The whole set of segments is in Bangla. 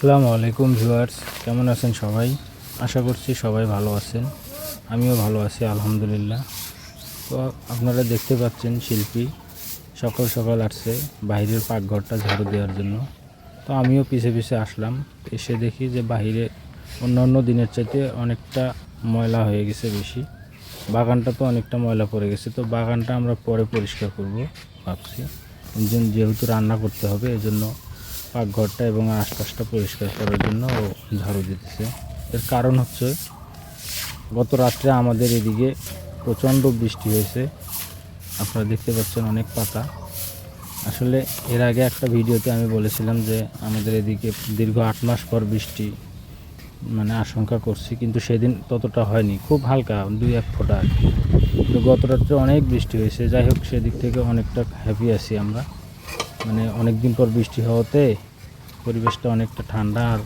আসসালামু আলাইকুম ভিউয়ার্স, কেমন আছেন সবাই? আশা করছি সবাই ভালো আছেন। আমিও ভালো আছি, আলহামদুলিল্লাহ। তো আপনারা দেখতে পাচ্ছেন শিল্পী সকাল সকাল আসছে বাইরের পাকঘরটা ঝাড়ু দেওয়ার জন্য। তো আমিও পিছে পিছে আসলাম, এসে দেখি যে বাইরে অন্য অন্য দিনের চাইতে অনেকটা ময়লা হয়ে গেছে বেশি। বাগানটা তো অনেকটা ময়লা পড়ে গেছে, তো বাগানটা আমরা পরে পরিষ্কার করব, ভাবছি। যেহেতু রান্না করতে হবে এই জন্য পাকঘরটা এবং আশপাশটা পরিষ্কার করার জন্য ঝাড়ু দিতেছে। এর কারণ হচ্ছে, গত রাত্রে আমাদের এদিকে প্রচণ্ড বৃষ্টি হয়েছে। আপনারা দেখতে পাচ্ছেন অনেক পাতা। আসলে এর আগে একটা ভিডিওতে আমি বলেছিলাম যে, আমাদের এদিকে দীর্ঘ আট মাস পর বৃষ্টি মানে আশঙ্কা করছি, কিন্তু সেদিন ততটা হয়নি। খুব হালকা, দুই এক ফোঁটা কিন্তু গত রাত্রে অনেক বৃষ্টি হয়েছে। যাই হোক, সেদিক থেকে অনেকটা হ্যাপি আছি আমরা। মানে অনেক দিন পর বৃষ্টি হওয়াতে পরিবেশটা অনেকটা ঠান্ডা আর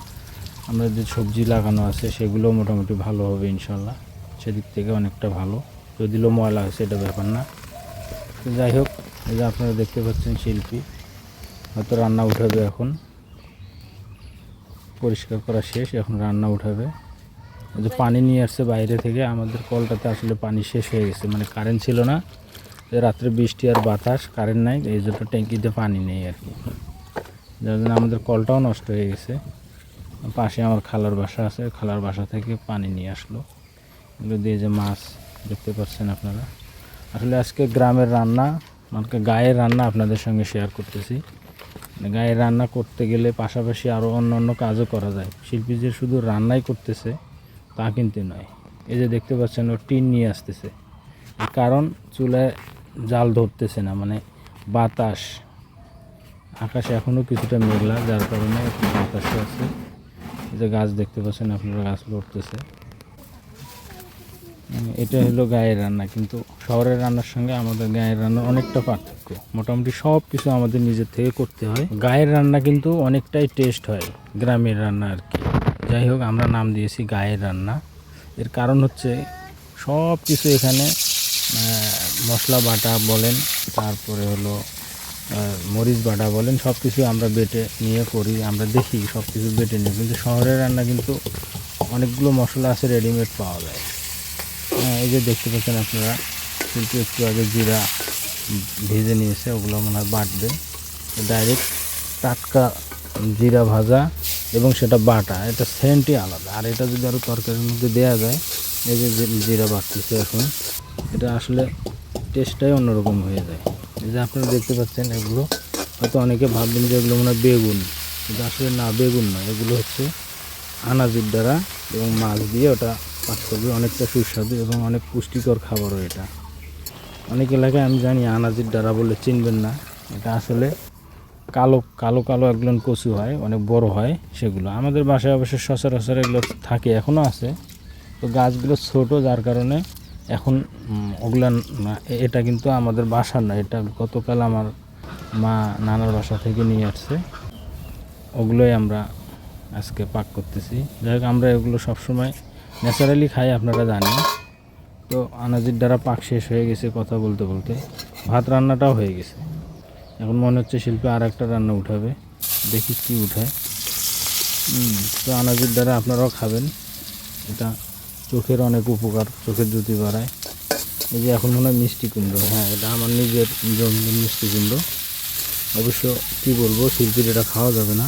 আমরা যে সবজি লাগানো আছে সেগুলো মোটামুটি ভালো হবে ইনশাল্লাহ। সেদিক থেকে অনেকটা ভালো। যদিও ময়লা হয়েছে, এটা ব্যাপার না। তো যাই হোক, এই যে আপনারা দেখতে পাচ্ছেন শিল্পী, হয়তো রান্না উঠাবে এখন। পরিষ্কার করা শেষ, এখন রান্না উঠাবে। যে পানি নিয়ে আসছে বাইরে থেকে, আমাদের কলটাতে আসলে পানি শেষ হয়ে গেছে মানে কারেন্ট ছিল না। রাত্রে বৃষ্টি আর বাতাস কারেন্ট নাই, এই জন্য ট্যাঙ্কিতে পানি নেই আর কি। যার জন্য আমাদের কলটাও নষ্ট হয়ে গেছে। পাশে আমার খালার বাসা আছে, খালার বাসা থেকে পানি নিয়ে আসলো। এগুলো দিয়ে যে মাছ দেখতে পাচ্ছেন আপনারা। আসলে আজকে গ্রামের রান্না মানে গায়ের রান্না আপনাদের সঙ্গে শেয়ার করতেছি। মানে গায়ের রান্না করতে গেলে পাশাপাশি আরও অন্য অন্য কাজও করা যায়। শিল্পী যে শুধু রান্নাই করতেছে, তা কিন্তু নয়। এই যে দেখতে পাচ্ছেন ও টিন নিয়ে আসতেছে। কারণ, চুলায় জাল ধরতেছে না মানে বাতাস। আকাশে এখনও কিছুটা মেঘলা, যার কারণে বাতাসও আছে। যে গাছ দেখতে পাচ্ছেন আপনারা, গাছ লড়তেছে। এটা হলো গায়ের রান্না, কিন্তু শহরের রান্নার সঙ্গে আমাদের গায়ের রান্নার অনেকটা পার্থক্য। মোটামুটি সব কিছু আমাদের নিজের থেকে করতে হয়। গায়ের রান্না কিন্তু অনেকটাই টেস্ট হয়, গ্রামের রান্না আর কি। যাই হোক, আমরা নাম দিয়েছি গায়ের রান্না। এর কারণ হচ্ছে সব কিছু এখানে মশলা বাটা বলেন, তারপরে হলো মরিচ বাটা বলেন সব কিছু আমরা বেটে নিয়ে করি, আমরা দেখি সব কিছু বেটে নিই কিন্তু শহরের রান্না কিন্তু অনেকগুলো মশলা আছে রেডিমেড পাওয়া যায়। হ্যাঁ এই যে দেখতে পাচ্ছেন আপনারা, কিন্তু একটু আগে জিরা ভেজে নিয়েছে, ওগুলো মনে হয় বাটবে। ডাইরেক্ট টাটকা জিরা ভাজা এবং সেটা বাটা, এটা সেন্টই আলাদা। আর এটা যদি আরও তরকারির মধ্যে দেওয়া যায় এই যে জিরা বাটতেছে এখন, এটা আসলে টেস্টটাই অন্যরকম হয়ে যায়। এই যে আপনারা দেখতে পাচ্ছেন এগুলো, হয়তো অনেকে ভাববেন যে এগুলো মনে হয় বেগুন, কিন্তু আসলে না, বেগুন নয় এগুলো হচ্ছে আনাজের দ্বারা এবং মাছ দিয়ে ওটা পাক করবে, অনেকটা সুস্বাদু এবং অনেক পুষ্টিকর খাবারও এটা। অনেক এলাকায় আমি জানি আনাজের দ্বারা বলে চিনবেন না। এটা আসলে কালো কালো কালো একগুলো কচু হয়, অনেক বড় হয় সেগুলো। আমাদের বাসায় অবশ্য সচরাচর এগুলো থাকে এখনও আছে। তো গাছগুলো ছোট, যার কারণে এখন ওগুলা এটা কিন্তু আমাদের বাসার না, এটা গতকাল আমার মা নানার বাসা থেকে নিয়ে আসছে। ওগুলোই আমরা আজকে পাক করতেছি। যাই হোক, আমরা এগুলো সবসময় ন্যাচারালি খাই, আপনারা জানেন। তো আনাজির দ্বারা পাক শেষ হয়ে গেছে কথা বলতে বলতে। ভাত রান্নাটাও হয়ে গেছে। এখন মনে হচ্ছে শিল্পী আর একটা রান্না উঠাবে। দেখি কি উঠায়। তো আনাজির দ্বারা আপনারাও খাবেন। এটা চোখের অনেক উপকার চোখের জ্যোতি বাড়ায়। এই যে এখন মনে হয় মিষ্টি কুমড়ো। হ্যাঁ এটা আমার নিজের জন্মদিন মিষ্টি কুমড়ো। অবশ্য কি বলব শিল্পীর এটা খাওয়া যাবে না।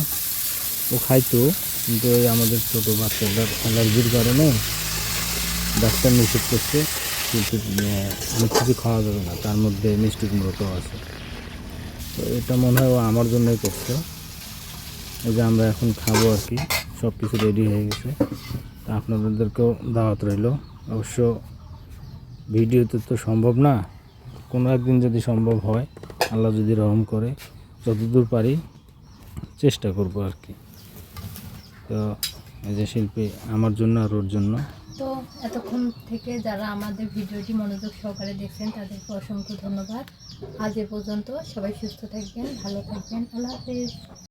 ও খাইতো কিন্তু ওই আমাদের ছোটো বাচ্চাটার অ্যালার্জির কারণে ডাক্তার নিষেধ করছে আহ, অনেক কিছু খাওয়া যাবে না। তার মধ্যে মিষ্টি কুমড়োটাও আছে। তো এটা মনে হয় ও আমার জন্যই করছে। এই যে আমরা এখন খাব আর কি সব কিছু রেডি হয়ে গেছে। তা আপনাদেরকেও দাওয়াত রইল। অবশ্য ভিডিওতে তো সম্ভব না। কোনো একদিন যদি সম্ভব হয়, আল্লাহ যদি রহম করে, যতদূর পারি চেষ্টা করব আর কি। তো এই যে শিল্পী, আমার জন্য আর ওর জন্য। তো এতক্ষণ থেকে যারা আমাদের ভিডিওটি মনোযোগ সহকারে দেখছেন, তাদেরকে অসংখ্য ধন্যবাদ। আজ এ পর্যন্ত সবাই সুস্থ থাকবেন, ভালো থাকবেন। আল্লাহ হাফেজ।